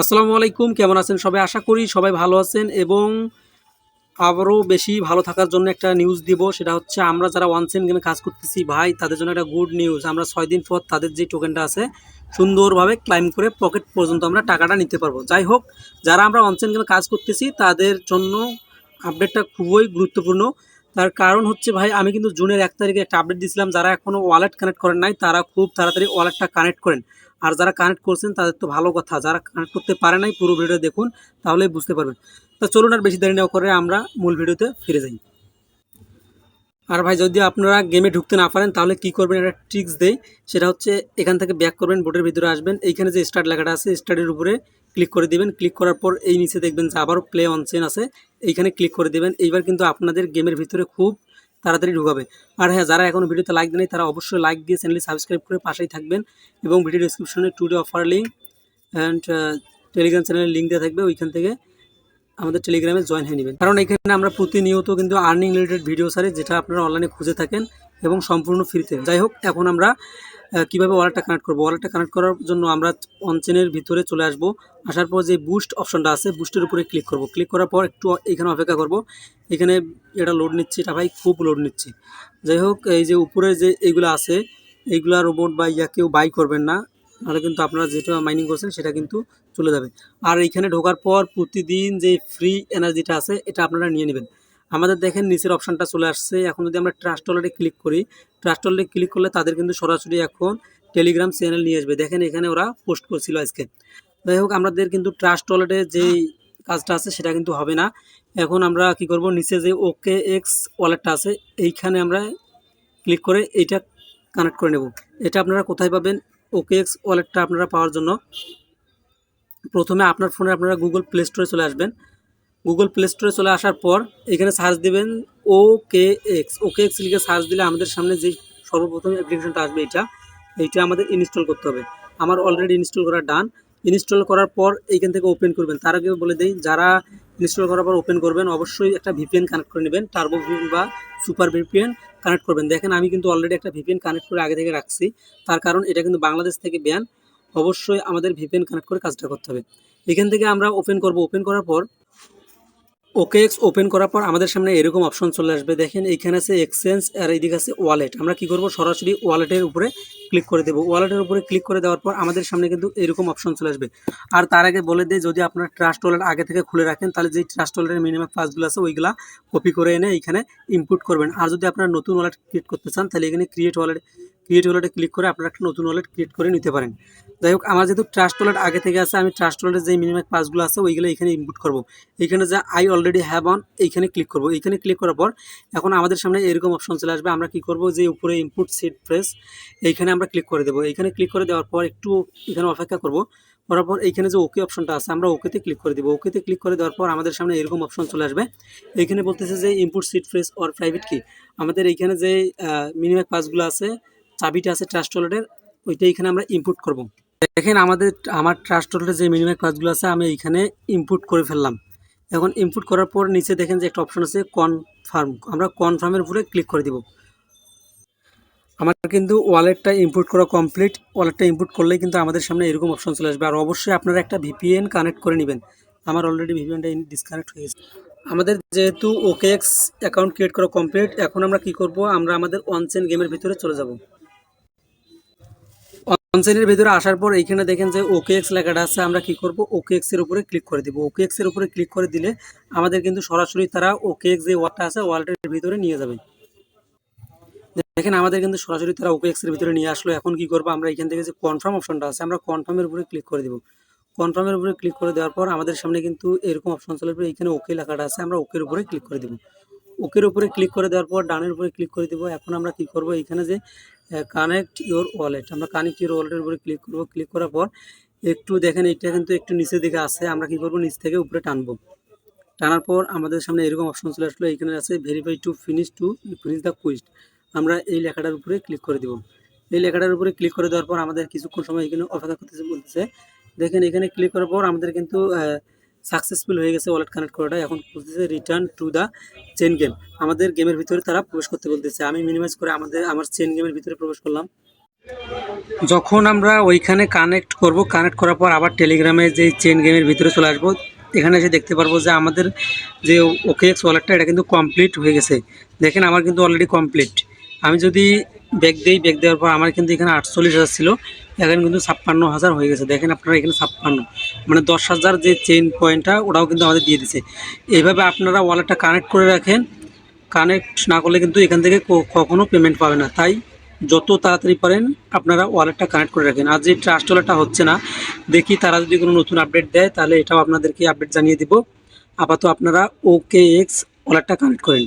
আসসালামু আলাইকুম, কেমন আছেন সবাই? আশা করি সবাই ভালো আছেন এবং আবারও বেশি ভালো থাকার জন্য একটা নিউজ দিব, সেটা হচ্ছে আমরা যারা ওয়ান সেন গেমে কাজ করতেছি, ভাই, তাদের জন্য একটা গুড নিউজ আমরা ছয় দিন পর তাদের যে টোকেনটা আছে, সুন্দরভাবে ক্লাইম করে পকেট পর্যন্ত আমরা টাকাটা নিতে পারব। যাই হোক, যারা আমরা ওয়ান সেন গেমে কাজ করতেছি, তাদের জন্য আপডেটটা খুবই গুরুত্বপূর্ণ। তার কারণ হচ্ছে, ভাই, আমি কিন্তু জুনের এক তারিখে একটা আপডেট দিয়েছিলাম যারা এখনও ওয়ালেট কানেক্ট করেন নাই, তারা খুব তাড়াতাড়ি ওয়ালেটটা কানেক্ট করেন। আর যারা কানেক্ট করছেন, তাদের তো ভালো কথা। যারা কানেক্ট করতে পারে নাই, পুরো ভিডিও দেখুন তাহলে বুঝতে পারবেন। তো চলুন আর বেশি দেরি নেওয়া করে আমরা মূল ভিডিওতে ফিরে যাই। আর ভাই, যদি আপনারা গেমে ঢুকতে না পারেন, তাহলে কি করবেন? একটা ট্রিক্স দেই। সেটা হচ্ছে, এখান থেকে ব্যাক করবেন বোর্ডের ভিতরে আসবেন। এইখানে যে স্টার্ট লেখাটা আছে স্টার্টের উপরে ক্লিক করে দিবেন। ক্লিক করার পর এই নিচে দেখবেন যে আবারও প্লে অন চেন আছে। এইখানে ক্লিক করে দিবেন। এইবার কিন্তু আপনাদের গেমের ভিতরে খুব তাড়াতাড়ি ঢুকাবে। আর হ্যাঁ যারা এখনও ভিডিওতে লাইক দেয় তারা অবশ্যই লাইক দিয়ে চ্যানেলটি সাবস্ক্রাইব করে পাশেই থাকবেন এবং ভিডিও ডিসক্রিপশনে today offer link and telegram চ্যানেলের লিঙ্ক দেওয়া থাকবে ওইখান থেকে আমাদের টেলিগ্রামে জয়েন হয়ে নেবেন। কারণ এখানে আমরা প্রতিনিয়ত কিন্তু আর্নিং রিলেটেড ভিডিও সারি যেটা আপনারা অনলাইনে খুঁজে থাকেন এবং সম্পূর্ণ ফ্রিতে যাই হোক, এখন আমরা কীভাবে ওয়ালেটটা কানেক্ট করব? ওয়ালেটটা কানেক্ট করার জন্য আমরা অনচেনের ভিতরে চলে আসব। আসার পর যে বুস্ট অপশনটা আছে বুস্টের উপরে ক্লিক করব। ক্লিক করার পর একটু এখানে অপেক্ষা করব। এখানে এটা লোড নিচ্ছে। এটা ভাই খুব লোড নিচ্ছে। যাই হোক, এই যে উপরে যে এইগুলো আছে, এইগুলা রোবট বা ইয়া কেউ বাই করবেন না। নাহলে কিন্তু আপনারা যেটা মাইনিং করছেন, সেটা কিন্তু চলে যাবে। আর এইখানে ঢোকার পর প্রতিদিন যে ফ্রি এনার্জিটা আছে, এটা আপনারা নিয়ে নেবেন। আমাদের দেখেন নিচের অপশানটা চলে আসছে। এখন যদি আমরা ট্রাস্ট ওয়ালেটে ক্লিক করি ট্রাস্ট ওয়ালেটে ক্লিক করলে তাদের কিন্তু সরাসরি এখন টেলিগ্রাম চ্যানেল নিয়ে আসবে। দেখেন এখানে ওরা পোস্ট করছিল আজকে। যাই হোক, আমাদের কিন্তু ট্রাস্ট ওয়ালেটে যেই কাজটা আছে সেটা কিন্তু হবে না। এখন আমরা কি করব? নিচে যে ওকে এক্স ওয়ালেটটা আছে, এইখানে আমরা ক্লিক করে এইটা কানেক্ট করে নেব। এটা আপনারা কোথায় পাবেন? ওকে এক্স ওয়ালেটটা আপনারা পাওয়ার জন্য। প্রথমে আপনার ফোনে আপনারা গুগল প্লে স্টোরে চলে আসবেন। গুগল প্লে স্টোরে চলে আসার পর এখানে সার্চ দেবেন O K X O K X লিখে সার্চ দিলে আমাদের সামনে যে সর্বপ্রথম অ্যাপ্লিকেশনটা আসবে এটা, এইটা আমাদের ইনস্টল করতে হবে। আমার অলরেডি ইনস্টল করা ডান ইনস্টল করার পর এইখান থেকে ওপেন করবেন। তার আগে বলে দেই, যারা ইনস্টল করার পর ওপেন করবেন, অবশ্যই একটা ভিপিএন কানেক্ট করে নেবেন টার্বো ভিপিএন বা সুপার ভিপিএন কানেক্ট করবেন। দেখেন, আমি কিন্তু অলরেডি একটা ভিপিএন কানেক্ট করে আগে থেকে রাখছি। তার কারণ এটা কিন্তু বাংলাদেশ থেকে ব্যান অবশ্যই আমাদের ভিপিএন কানেক্ট করে কাজটা করতে হবে। এখান থেকে আমরা ওপেন করব। ওপেন করার পর ওকে এক্স ওপেন করার পর আমাদের সামনে এরকম অপশন চলে আসবে। দেখেন, এইখানে আছে এক্সচেঞ্জ আর এইদিকে আছে ওয়ালেট আমরা কি করব? সরাসরি ওয়ালেটের উপরে ক্লিক করে দেবো। ওয়ালেটের উপরে ক্লিক করে দেওয়ার পর আমাদের সামনে কিন্তু এরকম অপশন চলে আসবে। আর তার আগে বলে দেয় যদি আপনার ট্রাস্ট ওয়ালেট আগে থেকে খুলে রাখেন, তাহলে যে ট্রাস্ট ওয়ালেটের মিনিমাম পাসগুলো আছে, ওইগুলা কপি করে এনে এখানে ইনপুট করবেন। আর যদি আপনার নতুন ওয়ালেট ক্রিয়েট করতে চান, তাহলে এখানে ক্রিয়েট ওয়ালেট ক্রিয়েট ওয়ালেটে ক্লিক করে আপনারা একটা নতুন ওয়ালেট ক্রিয়েট করে নিতে পারেন। যাই হোক, আমার যেহেতু ট্রাস্ট ওয়ালেট আগে থেকে আছে, আমি ট্রাস্ট ওয়ালেটের যে মিনিমাম পাসগুলো আছে, ওইগুলো এখানে ইনপুট করব। এইখানে যে আই অলরেডি হ্যাভ অন এইখানে ক্লিক করব। এইখানে ক্লিক করার পর এখন আমাদের সামনে এরকম অপশন চলে আসবে। আমরা কি করব? যে উপরে ইনপুট সিট প্রেস এইখানে আমরা ক্লিক করে দেবো। এইখানে ক্লিক করে দেওয়ার পর একটু এখানে অপেক্ষা করব। করার পর এইখানে যে ওকে অপশনটা আছে, আমরা ওকেতে ক্লিক করে দেবো। ওকেতে ক্লিক করে দেওয়ার পর আমাদের সামনে এরকম অপশন চলে আসবে। এইখানে বলতেছে যে input seed phrase or private কি আমাদের এইখানে যে মিনিমাম পাসগুলো আছে চাবিটা আছে ট্রাস্ট ওয়ালেটের ওইটা এখানে আমরা ইনপুট করব। দেখেন আমাদের, আমার ট্রাস্ট ওয়ালেটের যে মিনিমাম ক্লাসগুলো আছে, আমি এইখানে ইনপুট করে ফেললাম। এখন ইনপুট করার পর নিচে দেখেন যে একটা অপশন আছে কনফার্ম আমরা কনফার্মের উপরে ক্লিক করে দিব। আমার কিন্তু ওয়ালেটটা ইনপুট করা কমপ্লিট ওয়ালেটটা ইনপুট করলেই কিন্তু আমাদের সামনে এরকম অপশন চলে আসবে। আর অবশ্যই আপনারা একটা ভিপিএন কানেক্ট করে নেবেন। আমার অলরেডি ভিপিএনটা ডিসকানেক্ট হয়ে গেছে। আমাদের যেহেতু ওকেএক্স অ্যাকাউন্ট ক্রিয়েট করা কমপ্লিট এখন আমরা কি করব? আমরা আমাদের অনচেন গেমের ভিতরে চলে যাব। অনচেনের ভিতরে আসার পর এইখানে দেখেন যে ওকেএক্স লেখাটা আছে, আমরা কি করব? ওকেএক্স এর উপরে ক্লিক করে দিব। ওকেএক্স এর উপরে ক্লিক করে দিলে আমাদের কিন্তু সরাসরি তারা ওকেএক্স যে ওয়ার্ডটা আছে ওয়ালটার ভিতরে নিয়ে যাবে। দেখেন আমাদের কিন্তু সরাসরি তারা ওকেএক্স এর ভিতরে নিয়ে আসলো। এখন কি করব? আমরা এখান থেকে যে কনফার্ম অপশনটা আছে, আমরা কনফার্মের উপরে ক্লিক করে দিব। কনফার্মের উপরে ক্লিক করে দেওয়ার পর আমাদের সামনে কিন্তু এরকম অপশন চলে আসবে। এখানে ওকে লেখাটা আছে, আমরা ওকের উপরে ক্লিক করে দিব। ওকের উপরে ক্লিক করে দেওয়ার পর ডানের উপরে ক্লিক করে দিব। এখন আমরা কি করব? এখানে যে কানেক্ট ইওর ওয়ালেট আমরা কানেক্ট ইওর ওয়ালেটের উপরে ক্লিক করব। ক্লিক করার পর একটু দেখেন, এটা কিন্তু একটু নিচের দিকে আছে। আমরা কি করব? নিচ থেকে উপরে টানবো। টানার পর আমাদের সামনে এরকম অপশন চলে আসলো। এখানে আছে verify to finish to finish the quest আমরা এই লেখাটার উপরে ক্লিক করে দিব। এই লেখাটার উপরে ক্লিক করে দেওয়ার পর আমাদের কিছুক্ষণ সময় এখানে অপেক্ষা করতেছে, বলতেছে। দেখেন, এখানে ক্লিক করার পর আমাদের কিন্তু সাকসেসফুল হয়ে গেছে ওয়ালেট কানেক্ট করাটা। এখন বলতেছে return to the chain game আমাদের গেমের ভিতরে তারা প্রবেশ করতে বলতেছে। আমি মিনিমাইজ করে আমাদের, আমার চেন গেমের ভিতরে প্রবেশ করলাম। যখন আমরা ওইখানে কানেক্ট করব কানেক্ট করার পর আবার টেলিগ্রামে যে চেন গেমের ভিতরে চলে আসব, এখানে এসে দেখতে পারব যে আমাদের যে ওকে এক্স ওয়ালেটটা এটা কিন্তু কমপ্লিট হয়ে গেছে। দেখেন, আমার কিন্তু অলরেডি কমপ্লিট আমি যদি ব্যাগ দিই, ব্যাগ দেওয়ার পর আমার কিন্তু এখানে আটচল্লিশ হাজার ছিল। এখানে কিন্তু ছাপ্পান্ন হাজার হয়ে গেছে। দেখেন আপনারা এখানে ছাপ্পান্ন। মানে দশ হাজার যে চেন পয়েন্টটা ওটাও কিন্তু আমাদের দিয়ে দিছে। এইভাবে আপনারা ওয়ালেটটা কানেক্ট করে রাখেন। কানেক্ট না করলে কিন্তু এখান থেকে ক- কখনো পেমেন্ট পাবে না। তাই যত তাড়াতাড়ি পারেন, আপনারা ওয়ালেটটা কানেক্ট করে রাখেন। আর যে ট্রাস্ট ওয়ালেটটা হচ্ছে না, দেখি তারা যদি কোনো নতুন আপডেট দেয়, তাহলে এটাও আপনাদেরকে আপডেট জানিয়ে দিব। আপাতত আপনারা ওকে এক্স ওয়ালেটটা কানেক্ট করেন।